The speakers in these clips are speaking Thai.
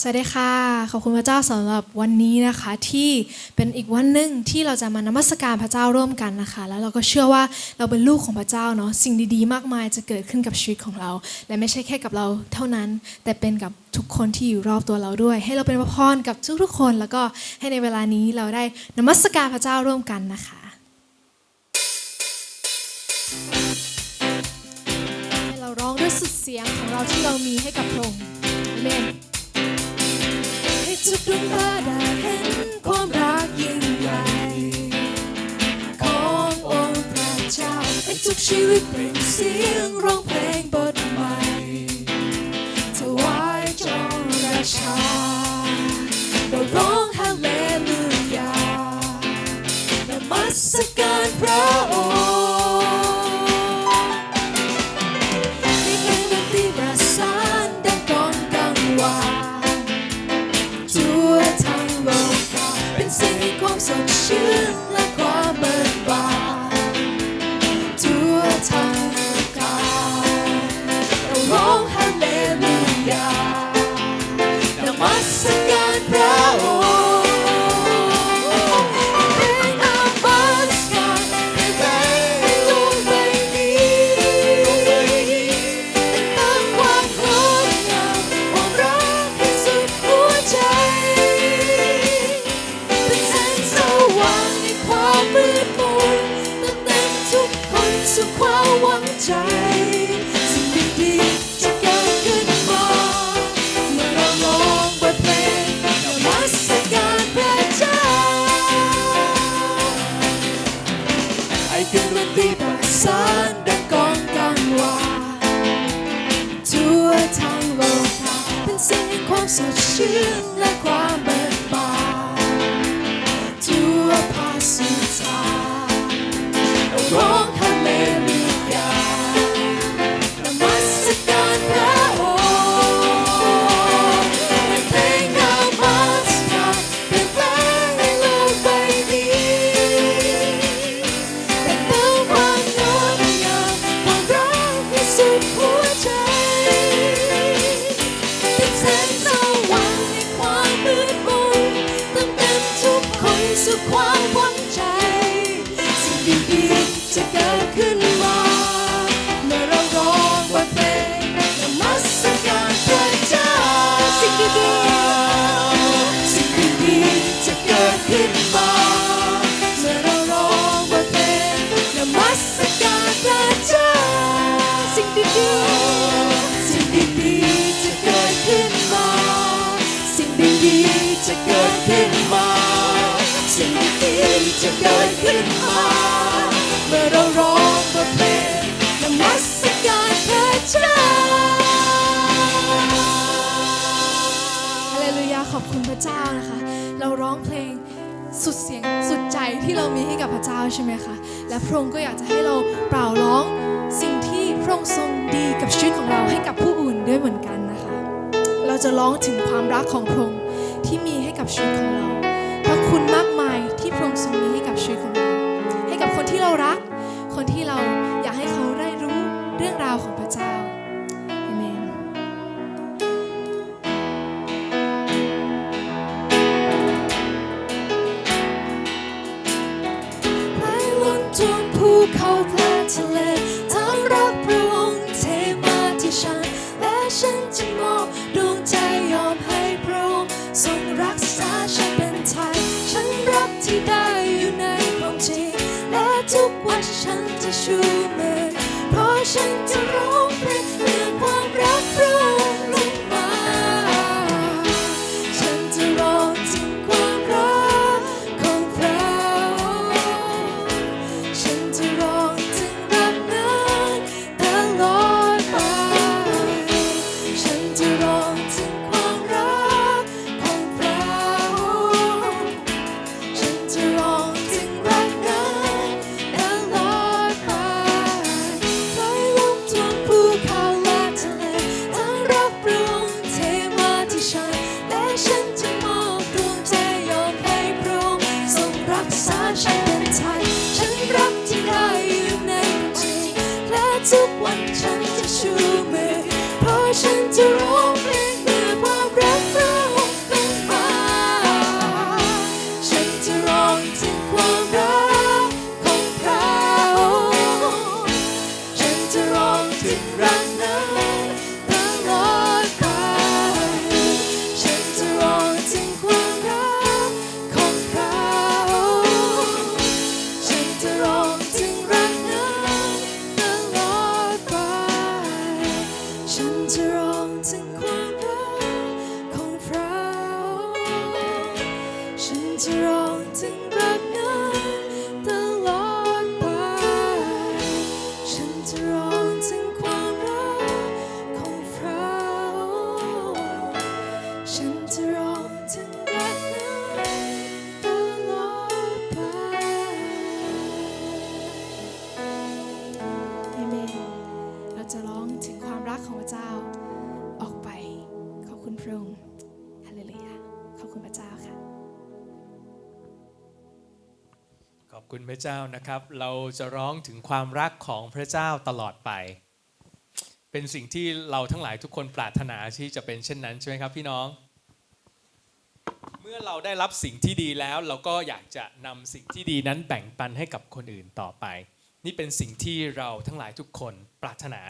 สวัสดีค่ะ ขอบคุณพระเจ้าสำหรับวันนี้นะคะที่เป็นอีกวันหนึ่งที่เราจะมานมัสการพระเจ้าร่วมกันนะคะ แล้วเราก็เชื่อว่าเราเป็นลูกของพระเจ้าเนาะสิ่งดีๆ มากมายจะเกิดขึ้นกับชีวิตของเรา และไม่ใช่แค่กับเราเท่านั้น แต่เป็นกับทุกคนที่อยู่รอบตัวเราด้วย ให้เราเป็นพระพรกับทุกๆคน แล้วก็ให้ในเวลานี้เราได้นมัสการพระเจ้าร่วมกันนะคะให้เราร้องด้วยสุดเสียงของเราที่เรามีให้กับพระองค์อเมน ทุกดวงตาได้เห็นความรักยิ่งใหญ่ขององค์พระเจ้าให้ทุกชีวิตเปล่ยน ใจสิ่งดีๆจะเกิดขึ้นมาเมื่อเราร้องบทเพลงนมัสการพระเจ้า ให้เครื่องดนตรีประสานดังก้องกังวานทั่วทั้งโลกาเป็นเสียงแห่งความสดชื่นและความเบิกบานทั่วภาคสุดท้าย ดีๆจะเกิดขึ้นมาเมื่อเราร้องบทเพลงนมัสการพระเจ้าสิ่งดีๆสิ่งดีๆจะเกิดขึ้นมาเมื่อเราร้องบทเพลงนมัสการพระเจ้าสิ่งดีๆสิ่งดีๆจะเกิดขึ้นมา สิ่งดีๆจะเกิดขึ้นมา สิ่งดีๆจะเกิดขึ้นมา ระเจ้านะคะ เราร้องเพลงสุดเสียงสุดใจที่เรามีให้กับพระเจ้าใช่ไหมคะ และพระองค์ก็อยากจะให้เราเปล่าร้องสิ่งที่พระองค์ทรงดีกับชีวิตของเราให้กับผู้อื่นด้วยเหมือนกันนะคะ เราจะร้องถึงความรักของพระองค์ที่มีให้กับชีวิตของเราพระคุณมากมายที่พระองค์ทรงมีให้กับชีวิตของเรา ให้กับคนที่เรารัก คนที่เราอยากให้เขาได้รู้เรื่องราวของพระเจ้า ริ ระเจ้านะครับ เราจะร้องถึงความรักของพระเจ้าตลอดไป เป็นสิ่งที่เราทั้งหลายทุกคนปรารถนาที่จะเป็นเช่นนั้นใช่ไหมครับพี่น้อง เมื่อเราได้รับสิ่งที่ดีแล้ว เราก็อยากจะนำสิ่งที่ดีนั้นแบ่งปันให้กับคนอื่นต่อไป นี่เป็นสิ่งที่เราทั้งหลายทุกคนปรารถนา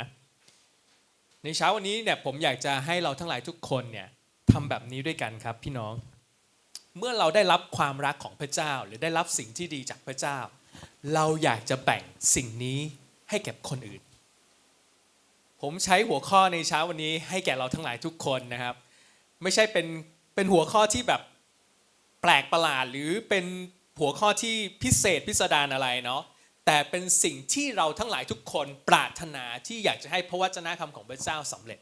ในเช้าวันนี้เนี่ยผมอยากจะให้เราทั้งหลายทุกคนเนี่ยทำแบบนี้ด้วยกันครับพี่น้อง เมื่อเราได้รับความรักของพระเจ้า หรือได้รับสิ่งที่ดีจากพระเจ้า เราอยากจะแบ่งสิ่งนี้ให้แก่คนอื่น ผมใช้หัวข้อในเช้าวันนี้ให้แก่เราทั้งหลายทุกคนนะครับ ไม่ใช่เป็นเป็นหัวข้อที่แบบแปลกประหลาดหรือเป็นหัวข้อที่พิเศษพิสดารอะไรเนาะแต่เป็นสิ่งที่เราทั้งหลายทุกคนปรารถนาที่อยากจะให้พระวจนะคำของพระเจ้าสำเร็จ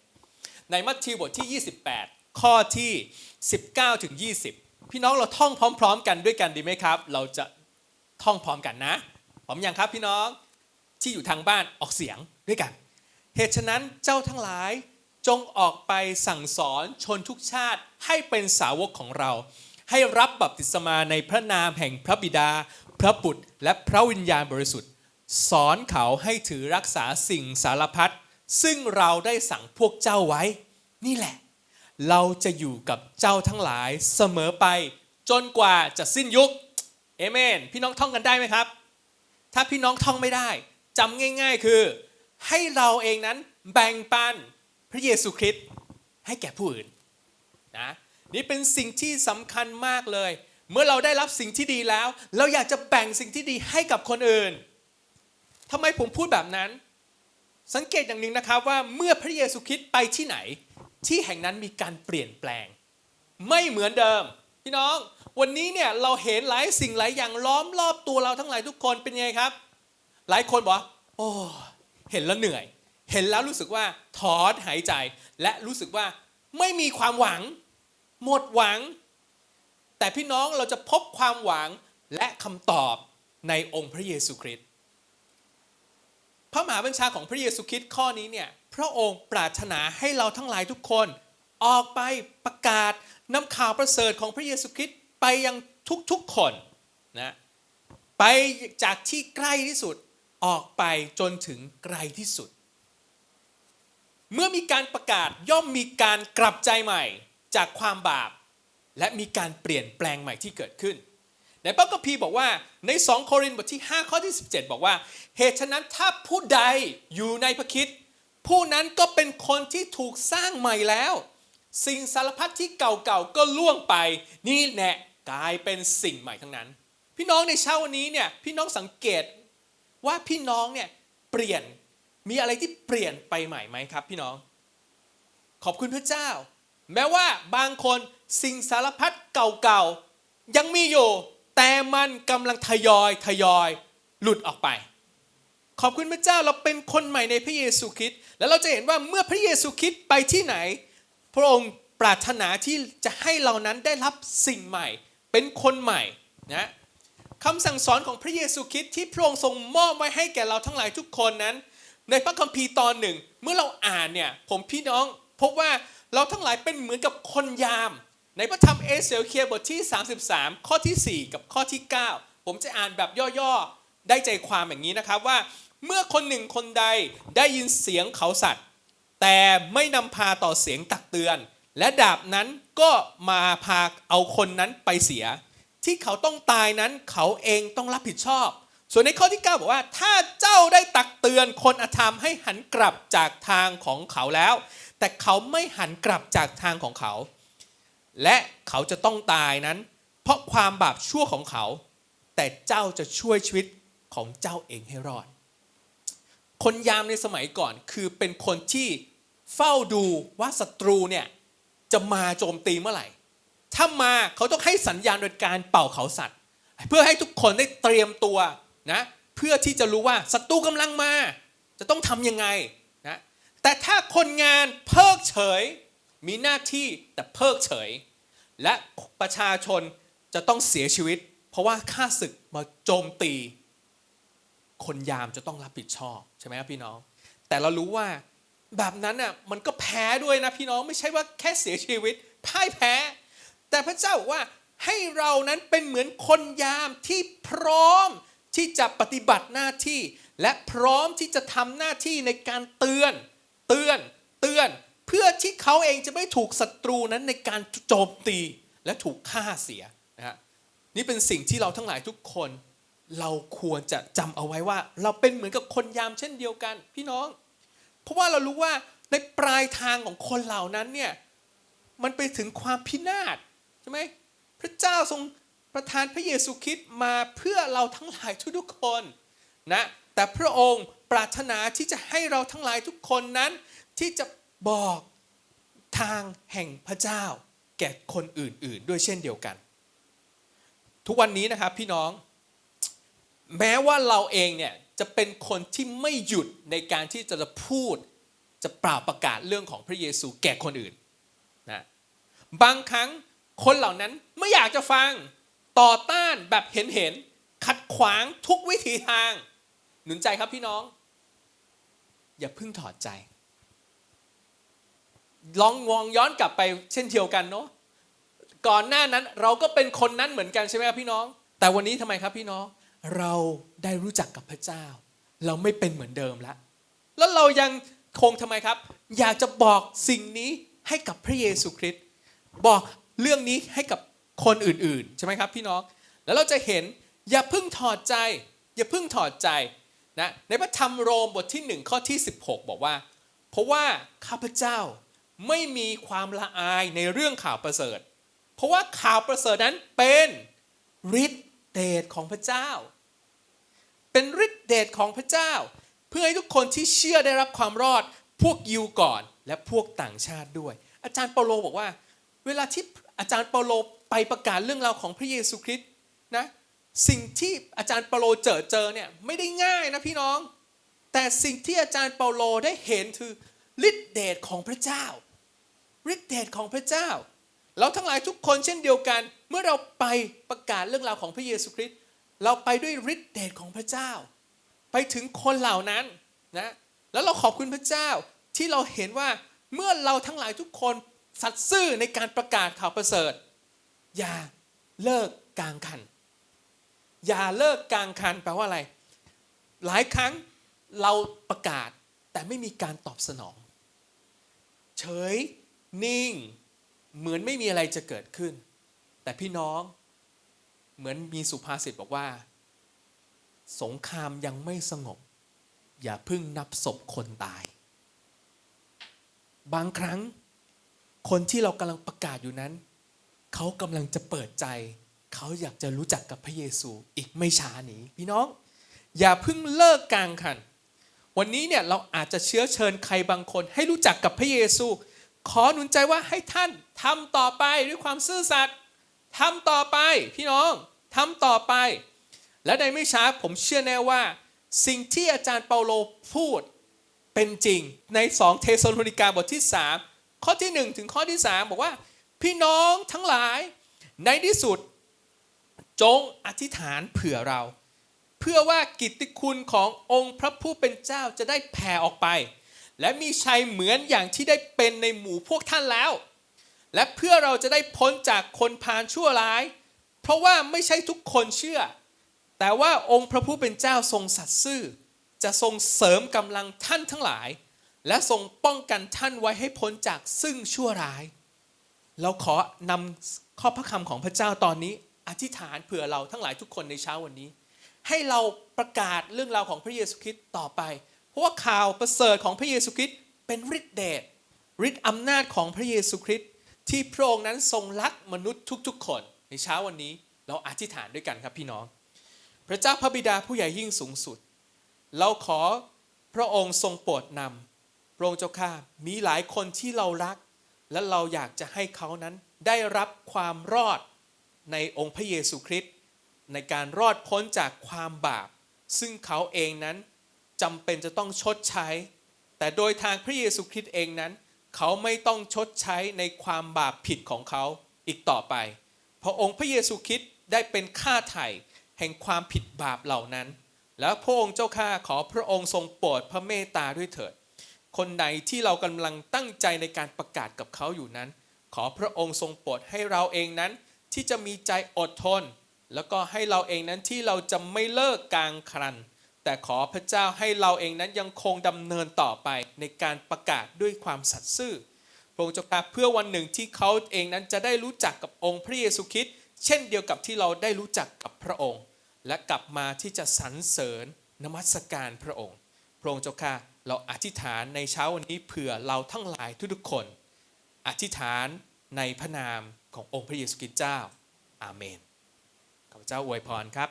ในมัทธิวบทที่ 28 ข้อที่ 19ถึง20 พี่น้องเราท่องพร้อม ๆ กันด้วยกันดีไหมครับ เราจะท่องพร้อมกันนะพร้อมยังครับพี่น้องที่อยู่ทางบ้านออกเสียงด้วยกัน เหตุฉะนั้นเจ้าทั้งหลายจงออกไปสั่งสอนชนทุกชาติให้เป็นสาวกของเรา ให้รับบัพติศมาในพระนามแห่งพระบิดา พระบุตรและพระวิญญาณบริสุทธิ์ สอนเขาให้ถือรักษาสิ่งสารพัดซึ่งเราได้สั่งพวกเจ้าไว้ นี่แหละ เราจะอยู่กับเจ้าทั้งหลายเสมอไป จนกว่าจะสิ้นยุคเอเมน พี่น้องท่องกันได้ไหมครับ ถ้าพี่น้องท่องไม่ได้จำง่าย ๆคือ ให้เราเองนั้นแบ่งปันพระเยซูคริสต์ให้แก่ผู้อื่นนะนี่เป็นสิ่งที่สำคัญมากเลย เมื่อเราได้รับสิ่งที่ดีแล้ว เราอยากจะแบ่งสิ่งที่ดีให้กับคนอื่นทำไมผมพูดแบบนั้น สังเกตอย่างหนึ่งนะครับว่าเมื่อพระเยซูคริสต์ไปที่ไหน ที่แห่งนั้นมีการเปลี่ยนแปลง ไม่เหมือนเดิม พี่น้อง วันนี้เนี่ยเราเห็นหลายสิ่งหลายอย่างล้อมรอบตัวเราทั้งหลายทุกคนเป็นไงครับ หลายคนบอกว่าโอ้เห็นแล้วเหนื่อย เห็นแล้วรู้สึกว่าถอนหายใจ และรู้สึกว่าไม่มีความหวัง หมดหวัง แต่พี่น้องเราจะพบความหวังและคำตอบในองค์พระเยซูคริสต์ พระมหาบัญชาของพระเยซูคริสต์ข้อนี้เนี่ยพระองค์ปรารถนาให้เราทั้งหลายทุกคน ออกไปประกาศนำข่าวประเสริฐของพระเยซูคริสต์ไปยังทุกๆคนนะไปจากที่ใกล้ที่สุดออกไปจนถึงไกลที่สุด เมื่อมีการประกาศย่อมมีการกลับใจใหม่จากความบาป และมีการเปลี่ยนแปลงใหม่ที่เกิดขึ้น ในพระคัมภีร์บอกว่าใน 2 โครินธ์บทที่ 5 ข้อที่ 17 บอกว่า เหตุฉะนั้นถ้าผู้ใดอยู่ในพระคิดผู้นั้นก็เป็นคนที่ถูกสร้างใหม่แล้ว สิ่งสารพัดที่เก่าๆก็ล่วงไป นี่แน่กลายเป็นสิ่งใหม่ทั้งนั้น พี่น้องในเช้าวันนี้เนี่ยพี่น้องสังเกตว่าพี่น้องเนี่ยเปลี่ยนมีอะไรที่เปลี่ยนไปใหม่ไหมครับพี่น้อง ขอบคุณพระเจ้า แม้ว่าบางคนสิ่งสารพัดเก่าๆยังมีอยู่ แต่มันกำลังทยอยทยอยหลุดออกไป ขอบคุณพระเจ้าเราเป็นคนใหม่ในพระเยซูคริสต์แล้วเราจะเห็นว่าเมื่อพระเยซูคริสต์ไปที่ไหน พระองค์ปรารถนาที่จะให้เรานั้นได้รับสิ่งใหม่ เป็นคนใหม่นะคำสั่งสอนของพระเยซูคริสต์ที่พระองค์ทรงมอบไว้ให้แก่เราทั้งหลายทุกคนนั้น ในพระคัมภีร์ตอนหนึ่ง เมื่อเราอ่านเนี่ยผมพี่น้องพบว่าเราทั้งหลายเป็นเหมือนกับคนยาม ในพระธรรมเอเสเคียบทที่ 33 ข้อที่ 4 กับข้อที่ 9 ผมจะอ่านแบบย่อๆ ได้ใจความอย่างนี้นะครับว่า เมื่อคนหนึ่งคนใดได้ยินเสียงเขาสัตว์ แต่ไม่นำพาต่อเสียงตักเตือน และดาบนั้นก็มาพาเอาคนนั้นไปเสีย ที่เขาต้องตายนั้นเขาเองต้องรับผิดชอบ ส่วนในข้อที่ 9 บอกว่า ถ้าเจ้าได้ตักเตือนคนอธรรมให้หันกลับจากทางของเขาแล้ว แต่เขาไม่หันกลับจากทางของเขา และเขาจะต้องตายนั้น เพราะความบาปชั่วของเขา แต่เจ้าจะช่วยชีวิตของเจ้าเองให้รอด คนยามในสมัยก่อนคือเป็นคนที่เฝ้าดูว่าศัตรูเนี่ยจะมาโจมตีเมื่อไหร่ ถ้ามาเขาต้องให้สัญญาณโดยการเป่าเขาสัตว์ เพื่อให้ทุกคนได้เตรียมตัวนะเพื่อที่จะรู้ว่าศัตรูกำลังมา จะต้องทำยังไงนะแต่ถ้าคนงานเพิกเฉย มีหน้าที่แต่เพิกเฉย และประชาชนจะต้องเสียชีวิต เพราะว่าข้าศึกมาโจมตี คนยามจะต้องรับผิดชอบใช่ไหมครับพี่น้อง แต่เรารู้ว่าแบบนั้นน่ะมันก็แพ้ด้วยนะพี่น้องไม่ใช่ว่าแค่เสียชีวิตพ่ายแพ้ แต่พระเจ้าบอกว่าให้เรานั้นเป็นเหมือนคนยามที่พร้อมที่จะปฏิบัติหน้าที่ และพร้อมที่จะทำหน้าที่ในการเตือน เตือนเตือน พื่อที่เขาเองจะไม่ถูกศัตรูนั้นในการโจมตีและถูกฆ่าเสียนะฮะนี่เป็นสิ่งที่เราทั้งหลายทุกคน เราควรจะจำเอาไว้ว่า เราเป็นเหมือนกับคนยามเช่นเดียวกัน พี่น้อง เพราะว่าเรารู้ว่าในปลายทางของคนเหล่านั้นเนี่ยมันไปถึงความพินาศใช่ไหมพระเจ้าทรงประทานพระเยซูคริสต์มาเพื่อเราทั้งหลายทุกๆคนนะแต่พระองค์ปรารถนาที่จะให้เราทั้งหลายทุกคนนั้นที่จะ บอกทางแห่งพระเจ้า แก่คนอื่นๆ ด้วยเช่นเดียวกัน ทุกวันนี้นะครับพี่น้อง แม้ว่าเราเองเนี่ยจะเป็นคนที่ไม่หยุดในการที่จะพูดจะเปล่าประกาศเรื่องของพระเยซูแก่คนอื่นนะบางครั้งคนเหล่านั้นไม่อยากจะฟังต่อต้านแบบเห็นเห็นขัดขวางทุกวิถีทาง หนุนใจครับพี่น้อง อย่าพิ่งถอดใจ ลองมองย้อนกลับไปเช่นเดียวกันเนาะก่อนหน้านั้นเราก็เป็นคนนั้นเหมือนกันใช่ไหมครับพี่น้อง แต่วันนี้ทำไมครับพี่น้องเราได้รู้จักกับพระเจ้า เราไม่เป็นเหมือนเดิมแล้ว แล้วเรายังคงทำไมครับ อยากจะบอกสิ่งนี้ให้กับพระเยซูคริสต์บอกเรื่องนี้ให้กับคนอื่นๆ ใช่ไหมครับพี่น้อง แล้วเราจะเห็นอย่าเพิ่งถอดใจ อย่าเพิ่งถอดใจนะในพระธรรมโรมบทที่ 1 ข้อที่ 16 บอกว่า เพราะว่าข้าพเจ้า ไม่มีความละอายในเรื่องข่าวประเสริฐ เพราะว่าข่าวประเสริฐนั้นเป็นฤทธิเดชของพระเจ้า เป็นฤทธิเดชของพระเจ้า เพื่อให้ทุกคนที่เชื่อได้รับความรอดพวกยิวก่อน และพวกต่างชาติด้วย อาจารย์เปาโลบอกว่า เวลาที่อาจารย์เปาโลไปประกาศเรื่องราวของพระเยซูคริสต์นะสิ่งที่อาจารย์เปาโลเจอเจอเนี่ยไม่ได้ง่ายนะพี่น้อง แต่สิ่งที่อาจารย์เปาโลได้เห็นคือฤทธิเดชของพระเจ้า ฤทธิเดชของพระเจ้า เราทั้งหลายทุกคนเช่นเดียวกัน เมื่อเราไปประกาศเรื่องราวของพระเยซูคริสต์เราไปด้วยฤทธิเดชของพระเจ้า ไปถึงคนเหล่านั้นนะแล้วเราขอบคุณพระเจ้าที่เราเห็นว่าเมื่อเราทั้งหลายทุกคนสัตย์ซื่อในการประกาศข่าวประเสริฐ อย่าเลิกกลางคัน อย่าเลิกกลางคันแปลว่าอะไร หลายครั้งเราประกาศแต่ไม่มีการตอบสนอง เฉย นิ่ง เหมือนไม่มีอะไรจะเกิดขึ้น แต่พี่น้องเหมือนมีสุภาษิตบอกว่า สงครามยังไม่สงบ อย่าเพิ่งนับศพคนตาย บางครั้ง คนที่เรากำลังประกาศอยู่นั้น เขากำลังจะเปิดใจ เขาอยากจะรู้จักกับพระเยซูอีกไม่ช้านี้ พี่น้อง อย่าเพิ่งเลิกกลางคัน วันนี้เนี่ยเราอาจจะเชื้อเชิญใครบางคนให้รู้จักกับพระเยซู ขอหนุนใจว่าให้ท่านทำต่อไปด้วยความซื่อสัตย์ทำต่อไปพี่น้องทำต่อไป และในไม่ช้าผมเชื่อแน่ว่า สิ่งที่อาจารย์เปาโลพูดเป็นจริงใน 2 เทสโลนิกาบทที่ 3 ข้อที่ 1 ถึงข้อที่ 3 บอกว่า พี่น้องทั้งหลายในที่สุด จงอธิษฐานเผื่อเรา เพื่อว่ากิตติคุณขององค์พระผู้เป็นเจ้าจะได้แผ่ออกไป และมีชัยเหมือนอย่างที่ได้เป็นในหมู่พวกท่านแล้ว และเพื่อเราจะได้พ้นจากคนพาลชั่วร้าย เพราะว่าไม่ใช่ทุกคนเชื่อ แต่ว่าองค์พระผู้เป็นเจ้าทรงสัตย์ซื่อ จะทรงเสริมกำลังท่านทั้งหลาย และทรงป้องกันท่านไว้ให้พ้นจากซึ่งชั่วร้าย เราขอนำข้อพระคำของพระเจ้าตอนนี้ อธิษฐานเผื่อเราทั้งหลายทุกคนในเช้าวันนี้ ให้เราประกาศเรื่องราวของพระเยซูคริสต์ต่อไป เพราะว่าข่าวประเสริฐของพระเยซูคริสต์เป็นฤทธิเดชฤทธิอำนาจของพระเยซูคริสต์ที่พระองค์นั้นทรงรักมนุษย์ทุกๆ คน ในเช้าวันนี้เราอธิษฐานด้วยกันครับพี่น้อง พระเจ้าพระบิดาผู้ใหญ่ยิ่งสูงสุด เราขอพระองค์ทรงโปรดนำพระองค์เจ้าข้ามีหลายคนที่เรารัก และเราอยากจะให้เขานั้นได้รับความรอดในองค์พระเยซูคริสต์ในการรอดพ้นจากความบาป ซึ่งเขาเองนั้น จำเป็นจะต้องชดใช้ แต่โดยทางพระเยซูคริสต์เองนั้น เขาไม่ต้องชดใช้ในความบาปผิดของเขาอีกต่อไปเพราะองค์พระเยซูคริสต์ได้เป็นค่าไถ่แห่งความผิดบาปเหล่านั้น แล้วพระองค์เจ้าข้าขอพระองค์ทรงโปรดพระเมตตาด้วยเถิด คนไหนที่เรากำลังตั้งใจในการประกาศกับเขาอยู่นั้น ขอพระองค์ทรงโปรดให้เราเองนั้น ที่จะมีใจอดทน แล้วก็ให้เราเองนั้นที่เราจะไม่เลิกกลางครัน แต่ขอพระเจ้าให้เราเองนั้นยังคงดำเนินต่อไปในการประกาศด้วยความสัตย์ซื่อพระองค์เจ้าข้าเพื่อวันหนึ่งที่เขาเองนั้นจะได้รู้จักกับองค์พระเยซูคริสต์เช่นเดียวกับที่เราได้รู้จักกับพระองค์ และกลับมาที่จะสรรเสริญนมัสการพระองค์ พระองค์เจ้าข้าเราอธิษฐานในเช้าวันนี้เผื่อเราทั้งหลายทุกๆคน อธิษฐานในพระนามขององค์พระเยซูคริสต์เจ้า อาเมนข้าพเจ้าอวยพรครับ